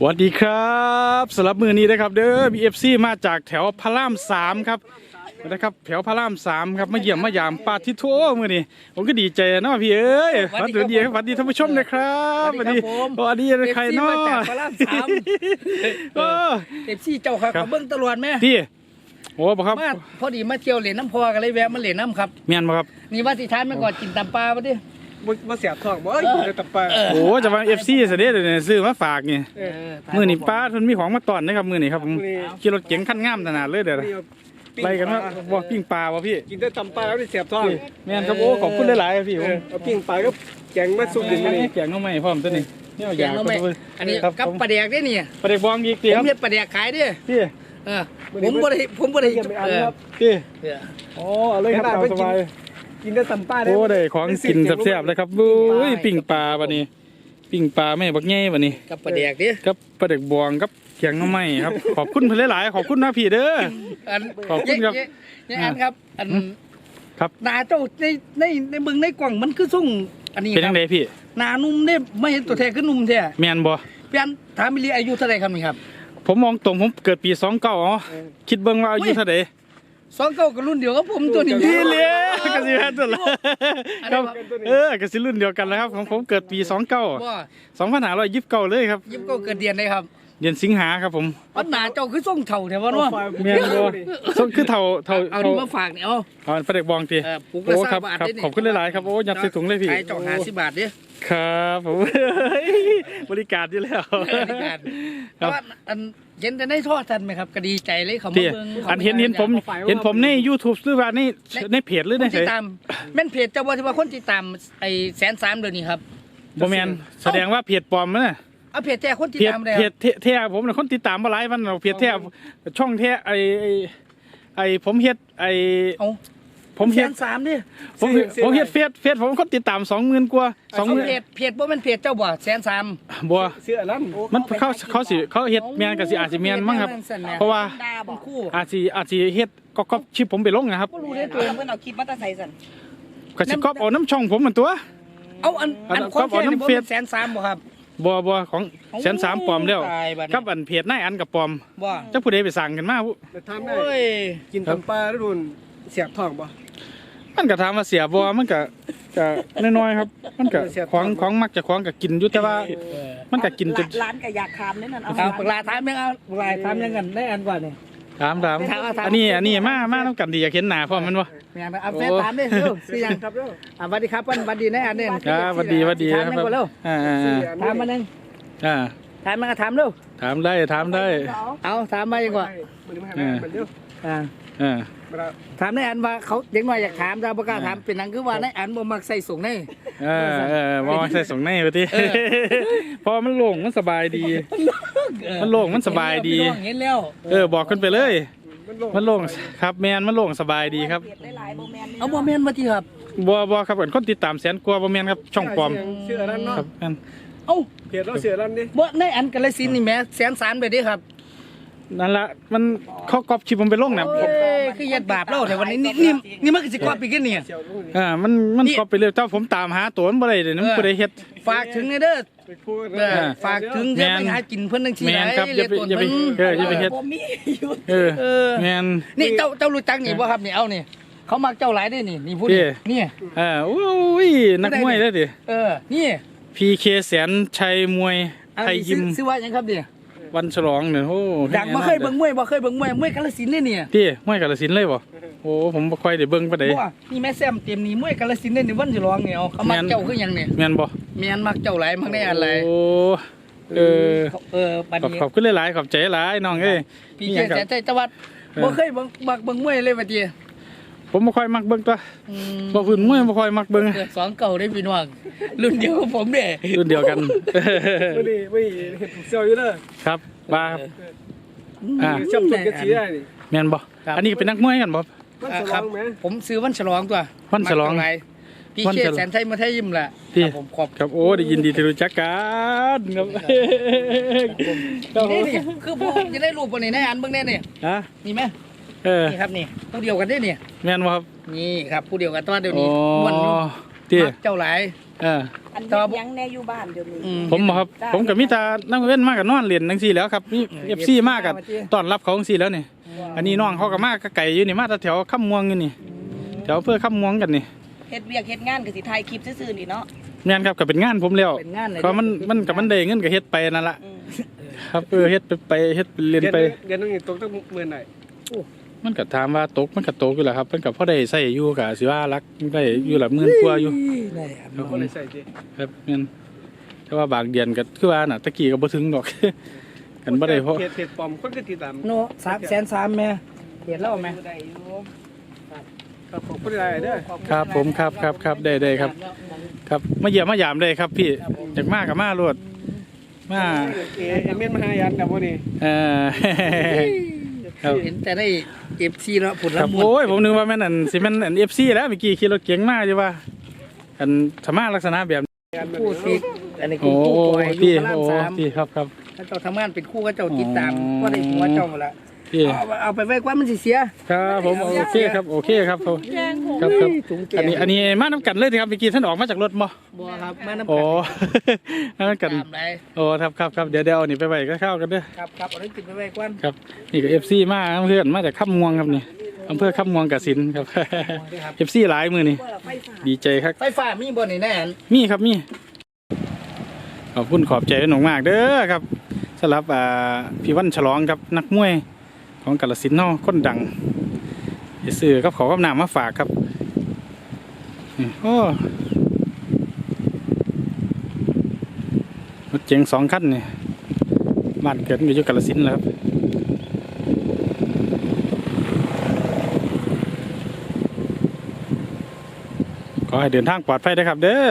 สวัสดีครับสำหรับมือนี้นะครับ เด้อ BFC มาจากแถวพระรามสามครับนะครับแถวพระรามสามครับมาเยี่ยมมายามปาทิโทมือนี้ผมก็ดีใจเนาะพี่เอ้ยสวัสดีครับดีครับสวัสดีท่านผู้ชมนะครับสวัสดีครับผมสวัสดีใครเนาะ FC มาจากพระรามสามเออเอฟซีเจ้าครับครับเขาเบิ้งตลอดแม่พี่โอ้บ่ครับมาพอดีมาเที่ยวเหรียญน้ำพอกันเลยแวะมาเหรียญน้ำครับเมียนบ่ครับนี่ว่าสิทานมาก่อนกินตำปลาปะดิ บ่บ่เสียบท้องบ่เอ้ยอยู่ในตับปลาเออโอ้จะมา FC เสยเด็จเลยซื้อมาฝากนี่เออมือนี้ป้าเพิ่นมีของมาตอนนะครับมือนี้ครับผมมื้อนี้ขี่รถเก๋งคันงามขนาดเลยเด้อนี่เอาปิ้งไปกันว่าบ่ปิ้งปลาบ่พี่กินได้ตำปลาแล้วได้เสียบท้องแม่นครับโอ้ขอบคุณหลายๆครับพี่ผเอมอเอาปิ้งปลาก็แกงมาซุปสุดิดนนี่นี่แกงน้องใหม่พร้อมตัวนี้เนี่ยออยากน้องแม่ก็อันนี้ครับกับผมปลาแดกได้นี่ประเด็กบองอีกทีผครัมบเฮ็ดปลาแดกขายดิพี่เออผมบ่ได้ผมบ่ได้เยี่ยมไปอันเออครับพี่เออ โอ้เอาเลยครับตามสบาย กินได้ตำปลาได้โอ้ได้ของกินแซ่บๆเลยครับโอ้ยปิ้งปลาบัดนี้ ปิ้งปลาแม่บักแง่บัดนี้กับปลาแดกดิกับประเด็กบองกับแกงน้องใหม่ครับ ขอบคุณเพิ่นหลายๆขอบคุณนะพี่เด้ออันขอบคุณครับเย้เย้อันครับอันครับหนาเจ้าในในในเบิ่งในกล่องมันคือส่งอันนี้เป็นคจัรับงไดพี่หนานุ่มเด้ไม่เห็นตัวแท้คือนุ่มแท้แม่นบ่เพี่อันถามมิลีอายุเท่าไหร่ครับนี่ครับ ผมมองตรงผมเกิดปี29อ๋อคิดเบิ่งว่าอายุเท่าใด สองเก้ากับรุ่นเดียวกับผมตัวนี้พี่เลี้ยก็สิแม่นตัวละอันคนี้รับว่าเออก็สิรุ่นเดียวกันแล้วครับของผมเกิดปี29ว่า2529เลยครับยิบก็เกิดเดือนได้ครับ เดือนสิงหาครับผมอันหนาเจ้าคือส่งเถ่าแถวว่าเนาะแม่นบ่ส่งคือเท่าเท่าเอานี่มาฝากนี่เอาเอาประเด็กบองทีเออปลูกละโอ้สาครัมบบาทครับได้นี่ขอบคุณหลายๆครับโอ้ยัดใส่ถุงเลยพี่ขายเจ้าหาสิบบาทเด้ครับผมบริการอยู่แล้วบริการคแต่รับว่าอันเห็นแต่ในทอดทันไหมครับก็ดีใจเลยเขามาพี่เบิ่งอันเห็นเห็นผมเห็นผมใน YouTube หรือว่าในในเพจหรือคในนไสติดตามแม่นเพจเจ้าว่าที่ว่าคนติดตามไอ้แสนสามเดือนนี้ครับบ่แม่นแสดงว่าเพจปลอมมั้ยน่ะ เอาเพจแจ้คนติดเพจตามเลยเพจแท้แท้ผมน่ะคนติดตามบ่หลายวันเราเพจแท้ช่องแท้ไอไอ้ไอผมเฮ็ดไอเอาผมแสเฮ็ดนสามดิผมผมเฮ็ดเฟซเฟซผมคนติดตาม20,000กว่าเอา20,000เพจเพจบ่แม่นเพจเจ้าบ่แสนสามบ่เสื้อนั้นมันเขาเขาสิเขาเฮ็ดแม่นก็สิอาจสิแม่นมั้งครับ เพราะว่าดาบอกคู่อาจสิอาจสิเฮ็ดก็ก๊อปชิปผมไปลงนะครับบ่รู้ได้เตัวพื่อนเอาคลิปมาตาใส่สันก็สิก๊อปเอาน้ำช่องผมเหมือนตัว เอาอันอันเอาคนแค่นี่เอาบ่น้ำเฟแม่ซนแสนสามบ่ครับ บ่บ่ของแสนสามปลอมแล้วตายบัดนี้ กับอันเพจนายอันกับปลอมบ่จักผู้ใดไปสั่งกันมาผู้แต่ทำได้โอ้ยกินตำปลาแล้วโดนเสียบท้องบ่มันก็ถามว่าเสียบ่มันก็ก็น้อยๆครับ มันก็ของของมักจะของก็กินอยู่แต่ว่า มันก็กินจน ร้านกับยาคามนี่นั่นเอา เอาปลาถามยังเอาปลาถามยังกันได้อันกว่านี่ ถามถามถามเอาถาม อันนี้อันนี้มามานํกันดีอยากเห็นหน้าพร้อมมันบ่แม่นเอาแฟนถามดิเร็วสิยังครับเด้ออะสวัสดีครับวันสวัสดีแน่อันนี้ครับสวัสดีสวัสดีถามนะยังครับก่อนเร็วอ่าถามมาหนึงๆอ่าถามมาก็ถามเร็วถามได้ถามได้ เอาถามมายังกว่ามันมาให้มันเด้ออ่าอ่า มาละถามในอันว่าเขาเด็กน้อยอยากถามเราบ่กล้าถามเป็นหนังคือว่าในอันบ่มักใส่สูงในเออเออบ่มาใส่ส่งในไปติเออเพอมันโล่งมันสบายดี มันโล่งมันสบายดีเห็นแล้วพี่น้องเห็นแล้วเออบอกขึ้นไปเลยมันลงมันโล่งครับแมนมันโล่งสบายดีครับเปลี่ยนหลายๆโมเมนต์เอาบ่แม่นบ่ติครับบัวบัวครับเห็นคนติดตามแสนกว่าบ่แมนครับช่องปลอมเสื้อนั้นเนาะครับแม่นเอ้าเพียรเราเสื้อนั้นดิบ่ในอันกาลสินธุ์นี่แหม่แสนสามไปเด้ครับ นั่นละมันเขาก๊อปชิปผมไปลงนะโอ้ยคือยัดบาปเราแต่วันนี้นี่นี่นี่มันก็สิกว่าปีกันเนี่ยเสียวลงนี่อ่ามันมันนี่ก๊อปไปเรื่อยเจ้าผมตามหาตัวมันบ่ได้เลยนะมันบ่ได้เฮ็ด ฝากถึงเด้อไปพูดเออฝากถึงแม่อย่านไปหากินเพิ่นทั้งทีแม่นครับอย่าไปอย่าไปเอออย่าไปเฮ็ดผมมีอยู่เออเออแมน นี่เจ้าเจ้ารู้จักนี่บ่ครับนี่เอานี่เขามักเจ้าหลายได้นี่นี่พูดพี่นี่เออโอ้ยนักมวยเด้อดิ เออนี่ PK แสนชัยมวยอันไทยนี้ยิม ซื้อซื้อว่าหยังครับเนี่ย วันฉลองเนี่ยโอ้ดังบ่เคยเบิ่งมวยบ่เคยเบิ่งมวยมวยกาลสินธุ์เลยเนี่ยพี่มวยกาฬสินธุ์เลยบ่โอ้ผมบ่ค่อยได้เบิ่งปานใดบ่นี่แม่แซมเตรียมนี่มวยกาลสินธุ์เลยนี่วันสิร้องเนี่ยเอาเขามักแม่นเจ้าคือหยังเนี่ยแม่นบ่แม่นมักเจ้าหลายมักได้อะไรโอ้เออเออบัดขอบนี้ขอบคุณหลายๆขอบใจหลายน้องเอ้ยพี่มีหเจยังครับแสนใจจังหวัดเออบ่เคยเบิ่งมักเบิ่งมวยเลยบัดนี้ ผมบ่ค่อยมักเบิ่งตัวอืมบ่พื้นมวยบ่ค่อยมักเบิ่งเกิดสองเก่าได้พี่น้องรุ่นเดียวกับผมเด้รุ่นเดียวกันไม่ดีไม่ดีเห็ดเสียวอยู่เด้อครับบ้าครับอ่าชอบสุดกระสีได้นี่แม่นบ่อันนี้เป็นนักมวยกันบ่มันอ่าสคลรัอบงไหมผมซื้อวันฉลองตัววันฉลองมักเจ้าหายพี่วันเชฉษลองแสนไทยมาไทยยิ้มล่ะพี่ครับผมขอบครับโอ้ได้ยินดีที่รู้จักกันครับครับผนี่มนี่คือผู้จะได้รูปบ่นี่ในอันเบิ่งแน่นี่ฮะนี่แม่ เออนี่ครับนี่ผู้เดียวกันได้นี่แม่นบ่ครับ นี่ครับผู้เดียวกันแตัวาเดี๋ยวโอ้นี้ม่วนอยู่เตี้ยมักเจ้าหลาย เอออันต่อนี้ยังแน่อยู่บ้านเดี๋ยวนี้ อืม ผมบ่ครับผมกับมิตานั่งเว้นมากกับนอนเรียนจังซี่แหล้วครับมีเอเออฟซี FC มากกับมาเตี้ยต้อนรับเขาจังซี่แล้วนี่ อันนี้น้องเขาก็มากไก่อยู่นี่มาแต่แถวข้ามม่วงอยู่นี่แถวอำเพื่อข้ามม่วงกันนี่เฮ็ดเวียกเฮ็ดงานก็สิถ่ายคลิปซื่อๆนี่เนาะงานครับก็เป็นงานผมแล้วเป็นงานเลยเพราะมันมันกับมันได้เงินก็เฮ็ดไปนั่นละอืมครับเออเฮ็ดไปไปเฮ็ดเรียนเดือนไปเดือนนึงนี่ตกตั้งหมื่นไหน มันก็ถามว่าตกมันก็ตกอยู่แหละครับมันก็พอได้ใช้อยู่ก็สิว่ารักได้อยู่ละหมื่นกว่าอยู่ได้ครับครับผก็มเลยใส่จีครับแม่นแต่ว่าบางเดือนก็คือว่าน่ะตะกี้ก็บ่ถึงดอก กันบ่ได้เพราะเพจเพจปลอมคนก็ติดตามโนสามแสนสามแม่เห็นแล้วไหมได้อยู่ครับขอบคุณหลายๆเด้อขอณครับผมครับครับครับได้ได้ครับ ครับมาเยี่ยมมายามได้ครับ พี่จากมากับมาโลดมาเอเอเมนมาหายันแต่วันนี้เออครับเห็นแต่ได้ เอฟซีเนาะผลครับละมุนโอ้ยผมนึกว่าแม่นอันสิแม่นอัน FC แล้วเมื่อกี้ขี่รถเก๋งมาอยู่ว่าอันสมาลักษณะแบบยันแบบคู่นี้ซิกอันนี้โอ้คู่คู่ปล่อยอพี่ยู่พระรามโอ้สามพี่ครับครับ ถ้าเจ้าทำงานเป็นคู่ก็เจ้าติดตามอ๋อ ก็ได้หัวเจ้าหมดละ พี่เอาเอาไปไว้กว่ามันสิเสีย ครับผมโอเคครับโอเคครับผมครับครับถุงแกอันนี้อันนี้มาน้ำกันเลยครับเมื่อกี้ท่านออกมาจากรถบ่บัวครับมาน้ำโอ้กัมาน้ำกันตามได้โอ้ครับครับครับเดี๋ยวเดี๋ยวเอานี่ไปไว้ก็เข้ากันเด้อครับครับเอาได้ติดไปไว้กว่าครับนี่ก็เอฟซีมาเพื่อนมาจากข้ามม่วงครับนี่อำเภอข้ามม่วงกสินครับเอฟซีหลายมือนี่ว่าเราไฟฟ้าดีใจครับ ไฟฟ้ามีบ่นี่แน่นมีครับมีขอบคุณขอบใจหนองมากเด้อครับสำหรับอ่าพี่วันฉลองครับนักมวย ของกาลสินนาะคนดังเดี๋ยวซื้อกับขากับน้ำมาฝากครับโอ้รถเจ๋งสองคันนี่บ้านเกิดอยู่ที่กาลสินแล้วครับขอให้เดินทางปลอดภัยนะครับ เด้อ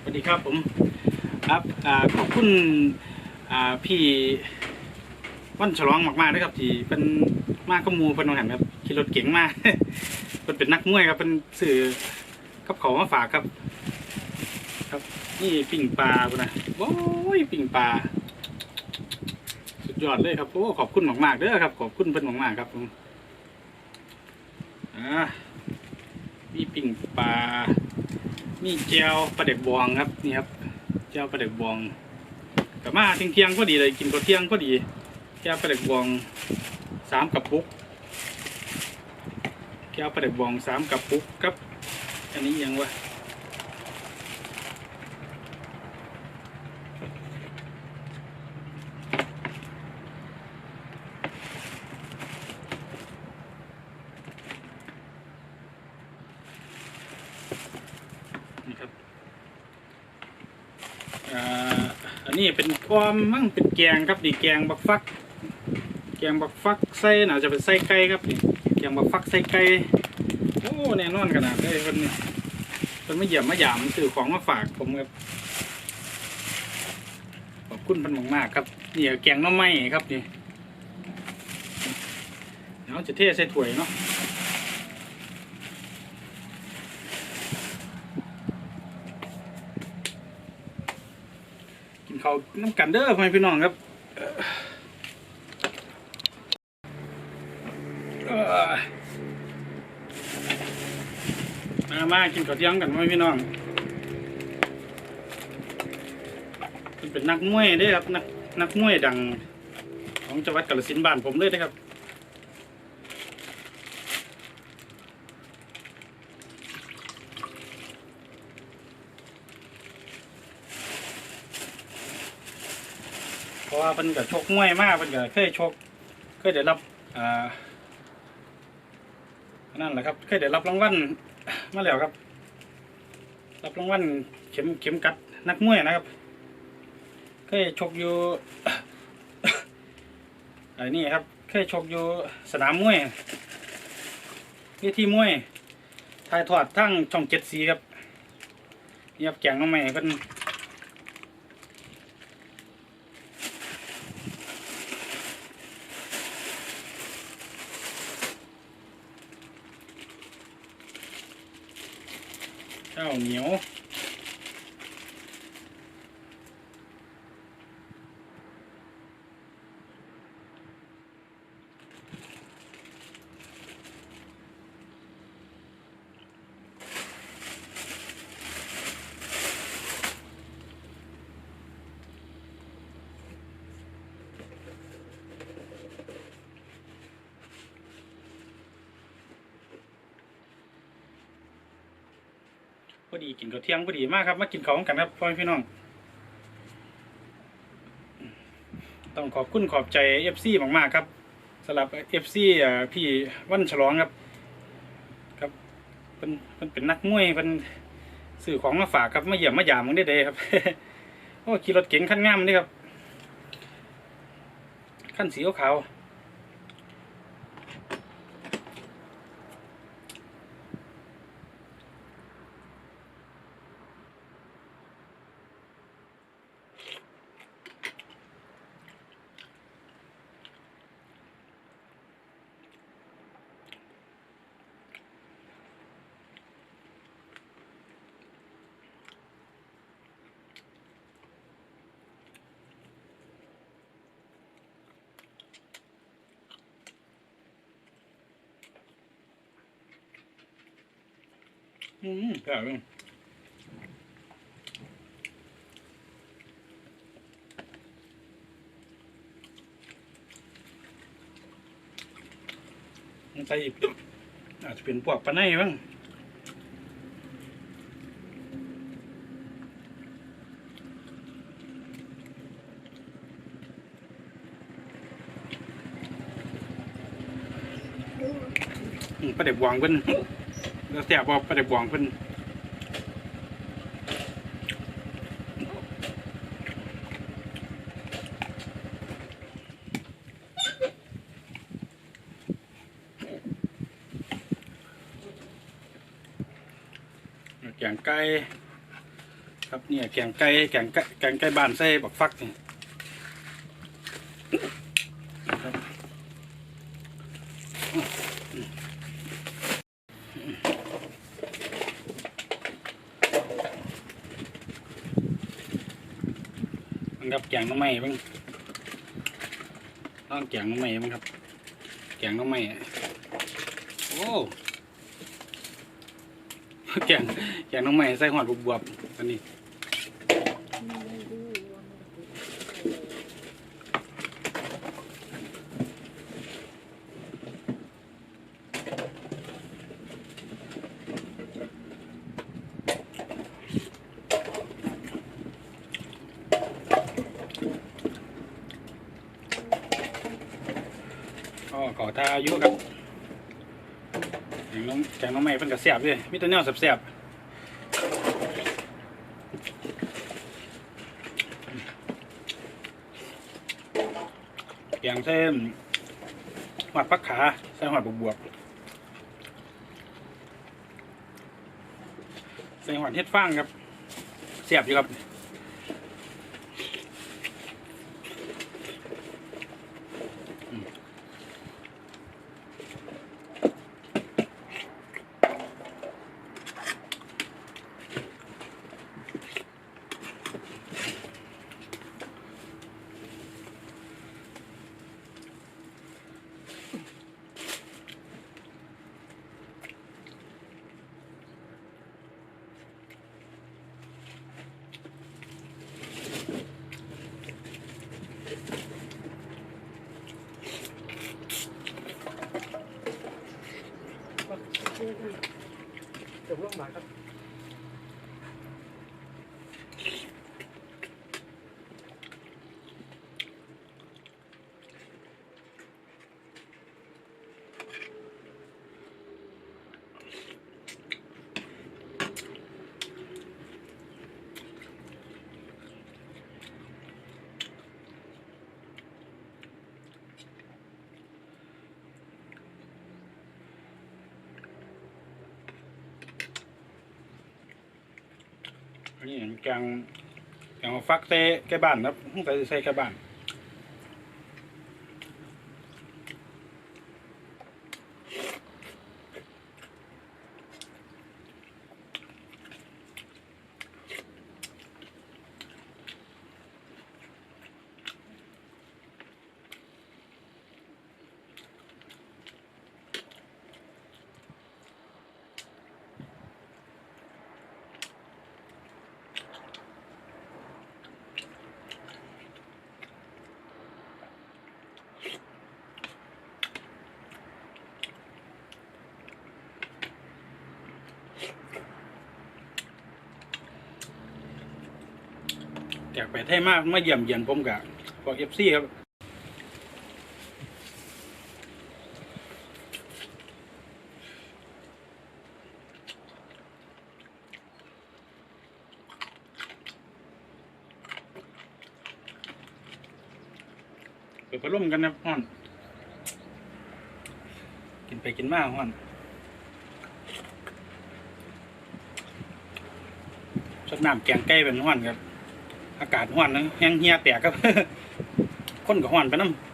สวัสดีครับผมครับขอบคุณ อ่าพี่วันฉลองมากๆด้วยครับที่เป็นมากก็มูเป็นน้องหันครับขี่รถเก๋งมาก เป็นเป็นนักมวยครับเป็นสื่อกับเขาวมาฝากครับ ครับนี่ปิ่งปลาพุ่นนะโอ้ยปิ่งปลาสุดยอดเลยครับโอ้ขอบคุณมากๆเด้อครับ ขอบคุณเพิ่นมากๆครับผมอ่ามีปิ่งปลามีเจียวปลาเด็กบวงครับนี่ครับเจียวปลาเด็กบวง กลับมาเที่ยงเที่ยงๆพอดีเลยกินข้าวเที่ยงพอดีแก้วปลาเด็กบวงสามกับปุกแก้วปลาเด็กบวงสามกับปุกครับ อันนี้ยังวะนี่ครับ อ่าอั นี้เป็นความมั่งเป็นแกงครับนี่แกงบักฟัก แกงบักฟักใส่น่าจะเป็นไส้ไก่ครับนี่แกงบักฟักใส่ไก่โอ้แน่นอนขนาดเลยคนนี้คนไม่เหยียบไม่หยามซื้อของมาฝากผมครับขอบคุณเพันมากครับนี่แกงน้ำไม้ครับนี่เดี๋ยวจะเทใส่ถ้วยเนาะ เขาน้ำกันเด้อพ่อพี่น้องครับมามากินข้าวเที่ยงกันพ่อพี่น้องเป็นนักมวยด้วยครับนักนักมวยดังของจังหวัดกาฬสินธุ์บ้านผมเลยนะครับ ราะว่าเพิ่นก็ชกมวยมากเพิ่นก็เคยชกเคยได้รับอ่านั่นแหละครับ เคยได้รับรางวัลมาแล้วครับ รับรางวัลเข็มเข็มกัดนักมวยนะครับ เคยชกอยู่ไอ้นี่ครับเคยชกอยู่สนามมวยเวทีมวยถ่ายทอดทั้งช่องเจ็ดสีครับนี่ครับแกงน้องใหม่เพิ่น ข้าว พอดีกินข้าวเที่ยงพอดีมากครับมากินข้าวกันครับพ่อพี่น้อง ต้องขอบคุณขอบใจเอฟซีมากๆครับสำหรับเอฟซีพี่วันฉลองครับ ครับเป็นเป็นเป็นนักมวยเป็นสื่อของมาฝากครับมาเยี่ยมมาหยามมึงได้เดครับโอ้ขี่รถเก๋งคันงามนี่ครับคันสีขาว อืมครับเลยมันใส่อาจจะเป็นพวกปลาในบ้างปลาเด็บวางเพิ่น แล้วแซ่บบ่ปลาเด็บวางเพิ่นแกงไก่ครับเนี่ยแกงไก่แกงไก่แกงไก่บ้านใส่บักฟักนี่ครับมันครับแก งน้องไม้บ้างต้องแกงน้องไม้บ้างครับ แกงน้องไม้โอ้แกงแกงน้องใหม่ใส่หอดบวบๆอันนี้ ขอทาอายุครับแกงน้องแกงน้องใหม่เป็นกระเสียบเลยมีแตัวแนวแสบๆแกงเส้นหอดปักขาใส่หอดบวบใส่หอดเฮ็ดฟางครับเสียบอยู่ครับ นนี้แกงแกงฟักเซ่แก่บ้านครับใส่ใส่แก่บ้าน ไปไทยมากมาเยี่ยมเยียนผมกับพวกเอฟซีครับไปพัดลมกันนะฮ้อนกินไปกินมากฮ้อนสดน้ำแกงไก่เป็นฮ้อนครับ อากาศห้อนนะแห้งเหียแตกครับ คนก็ห้อนไปน้ำ